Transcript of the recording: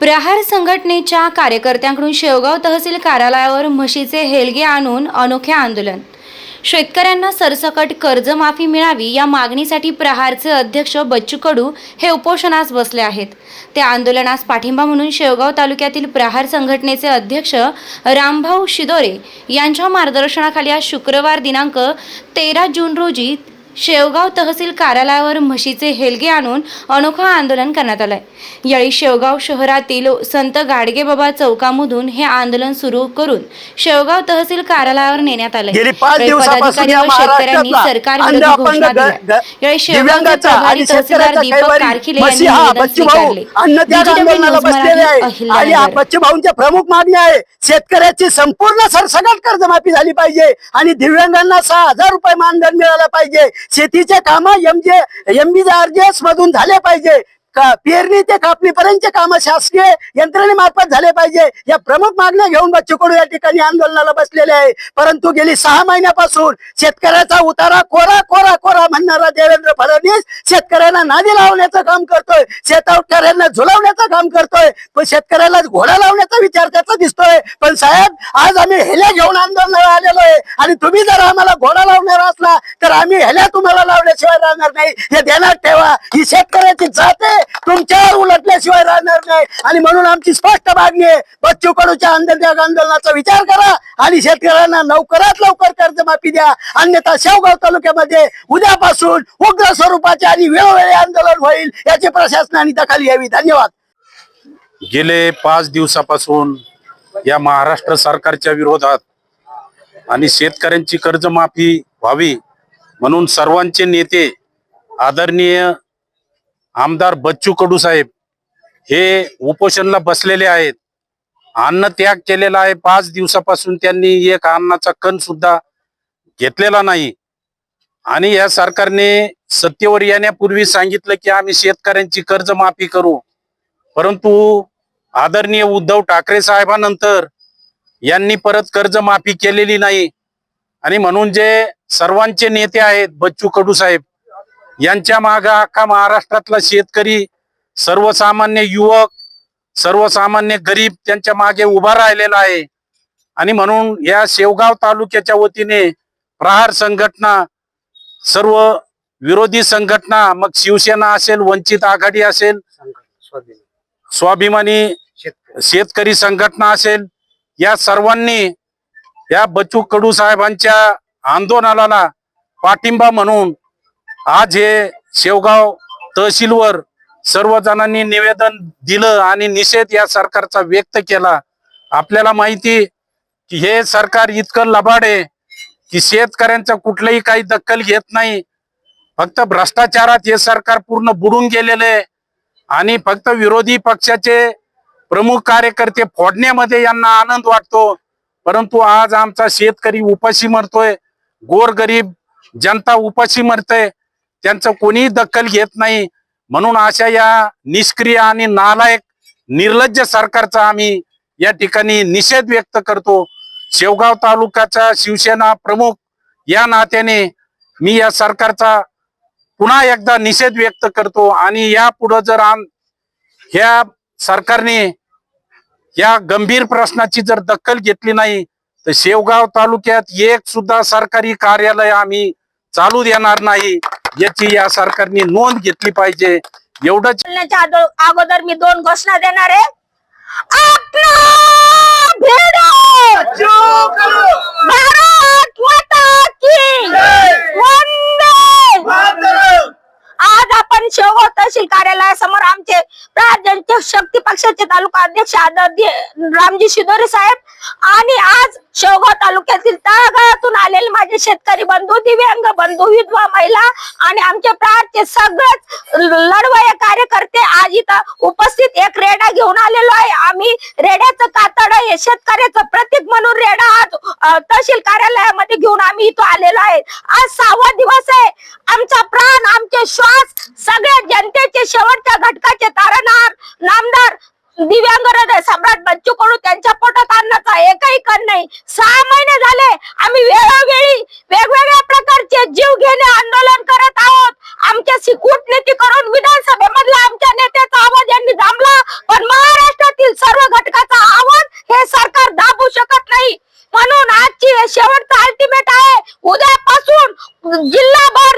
प्रहार संघटनेच्या कार्यकर्त्यांकडून शेवगाव तहसील कार्यालयावर म्हशीचे हेलगे आणून अनोखे आंदोलन. शेतकऱ्यांना सरसकट कर्जमाफी मिळावी या मागणीसाठी प्रहारचे अध्यक्ष बच्चू कडू हे उपोषणास बसले आहेत. त्या आंदोलनास पाठिंबा म्हणून शेवगाव तालुक्यातील प्रहार संघटनेचे अध्यक्ष रामभाऊ शिदोरे यांच्या मार्गदर्शनाखाली आज शुक्रवार दिनांक तेरा जून रोजी शेवगाव तहसील कार्यालयावर म्हशीचे हेलगे आणून अनोखं आंदोलन करण्यात आलंय. यावेळी शेवगाव शहरातील संत गाडगेबाबा चौकामधून हे आंदोलन सुरू करून शेवगाव तहसील कार्यालयावर नेण्यात आलंय. पदाधिकारी व शेतकऱ्यांनी सरकार विरोधी घोषणा दिल्या. यावेळी शेवगावचे प्रभारी तहसीलदार शेतकऱ्याचा दीपक कारखिले यांनी निवेदन स्वीकारले न्यूज मराठी, अहिल्यानगर. प्रमुख मागणी आहे शेतकऱ्याची संपूर्ण सरसकट कर्जमाफी झाली पाहिजे आणि दिव्यांगांना सहा हजार रुपये मानधन मिळालं पाहिजे. शेतीचे काम एम जे एम बी मधून झाले पाहिजे. पेरणी ते कापणीपर्यंतचे काम शासकीय यंत्रणेमार्फत झाले पाहिजे. या प्रमुख मागण्या घेऊन बच्चू कडू या ठिकाणी आंदोलनाला बसलेले आहे. परंतु गेली सहा महिन्यापासून शेतकऱ्याचा उतारा कोरा कोरा कोरा म्हणणारा देवेंद्र फडणवीस शेतकऱ्यांना नादी लावण्याचं काम करतोय. शेतकऱ्यांना झुलवण्याचं काम करतोय. पण शेतकऱ्याला घोडा लावण्याचा विचार त्याचा दिसतोय. पण साहेब आज आम्ही हेल्या घेऊन आंदोलनाला आलेलो आहे. आणि तुम्ही जर आम्हाला घोडा लावणार असला तर आम्ही हेल्या तुम्हाला लावल्याशिवाय राहणार नाही. हे ध्यानात ठेवा. ही शेतकऱ्याची जात आहे. तुमच्यावर उलटल्याशिवाय राहणार नाही. आणि म्हणून आमची स्पष्ट मागणी आहे बच्चू कडूच्या आंदोलन आंदोलनाचा विचार करा आणि शेतकऱ्यांना लवकरात लवकर कर्जमाफी द्या. अन्यथा शेवगाव तालुक्यामध्ये उद्यापासून उग्र स्वरूपाचे आणि वेळोवेळी आंदोलन होईल याची प्रशासनाने दखल घ्यावी. धन्यवाद. गेले पाच दिवसापासून या महाराष्ट्र सरकारच्या विरोधात आणि शेतकऱ्यांची कर्जमाफी व्हावी म्हणून सर्वांचे नेते आदरणीय आमदार बच्चू कडू साहेब हे उपोषणला बसलेले आहेत. अन्न त्याग केलेला आहे. पाच दिवसापासून त्यांनी एक अन्नाचा कण सुद्धा घेतलेला नाही. आणि या सरकारने सत्तेवर येण्यापूर्वी सांगितलं की आम्ही शेतकऱ्यांची कर्जमाफी करू. परंतु आदरणीय उद्धव ठाकरे साहेबांनंतर यांनी परत कर्जमाफी केलेली नाही. आणि म्हणून जे सर्वांचे नेते आहेत बच्चू कडू साहेब यांच्या मागे अख्खा महाराष्ट्रातला शेतकरी सर्वसामान्य युवक सर्वसामान्य गरीब त्यांच्या मागे उभा राहिलेला आहे. आणि म्हणून या शेवगाव तालुक्याच्या वतीने प्रहार संघटना सर्व विरोधी संघटना मग शिवसेना असेल वंचित आघाडी असेल स्वाभिमानी शेतकरी संघटना असेल या सर्वांनी या बचू कडू साहेबांच्या आंदोलनाला पाठिंबा म्हणून आज हे शेवगाव तहसीलवर सर्व जणांनी निवेदन दिलं आणि निषेध या सरकारचा व्यक्त केला. आपल्याला माहिती की हे सरकार इतकं लबाड आहे की शेतकऱ्यांचा कुठलंही काही दखल घेत नाही. फक्त भ्रष्टाचारात हे सरकार पूर्ण बुडून गेलेले आहे. आणि फक्त विरोधी पक्षाचे प्रमुख कार्यकर्ते फोडण्यामध्ये यांना आनंद वाटतो. परंतु आज आमचा शेतकरी उपाशी मरतोय. गोरगरीब जनता उपाशी मरते त्यांचं कोणीही दखल घेत नाही. म्हणून अशा या निष्क्रिय आणि नालायक निर्लज्ज सरकारचा आम्ही या ठिकाणी निषेध व्यक्त करतो. शेवगाव तालुक्याचा शिवसेना प्रमुख या नात्याने मी या सरकारचा पुन्हा एकदा निषेध व्यक्त करतो आणि यापुढं जर आम ह्या सरकारने या गंभीर प्रश्नाची जर दखल घेतली नाही तर शेवगाव तालुक्यात एक सुद्धा सरकारी कार्यालय आम्ही चालू देणार नाही. याची या सरकारने नोंद घेतली पाहिजे. एवढंच अगोदर मी दोन घोषणा देणार आहे आपला भिडो! भारत माता की वंदे आज आपण शेवगाव तहसील कार्यालयासमोर आमचे अध्यक्ष शक्ती पक्षाचे तालुका अध्यक्ष आदरणीय रामजी शिदोरे साहेब. आणि आज शेवगाव तालुक्यातील तळागाळातून आलेले माझे शेतकरी बंधू दिव्यांग बंधू विधवा महिला आणि आमचे प्राजचे सगळेच लढवय कार्यकर्ते आज इथं उपस्थित एक रेडा घेऊन आलेलो आहे. आम्ही रेड्याचं कातड हे शेतकऱ्याचं प्रतीक म्हणून रेडा आज तहसील कार्यालयामध्ये घेऊन आम्ही इथं आलेलो आहे. आज सहावा दिवस आहे. आमचा प्राण आमचे श्वास सगळ्या जनतेचे शेवटच्या घटकाचे तारणार. नामदार दिव्यांग हृदय सम्राट बच्चू कडू त्यांच्या पोटात आणण्याचा एकही कण नाही. सहा महिने झाले आम्ही वेळोवेळी वेगवेगळ्या प्रकारचे जीव घेणे आंदोलन करत आहोत. आमच्या सिकूटनीती करून विधानसभेमधला आमच्या नेत्याचा आवाज यांनी दामला पण महाराष्ट्रातील सर्व घटकाचा आवाज हे सरकार दाबू शकत नाही. म्हणून आजची शेवटचा अल्टिमेट आहे. उद्यापासून जिल्हाभर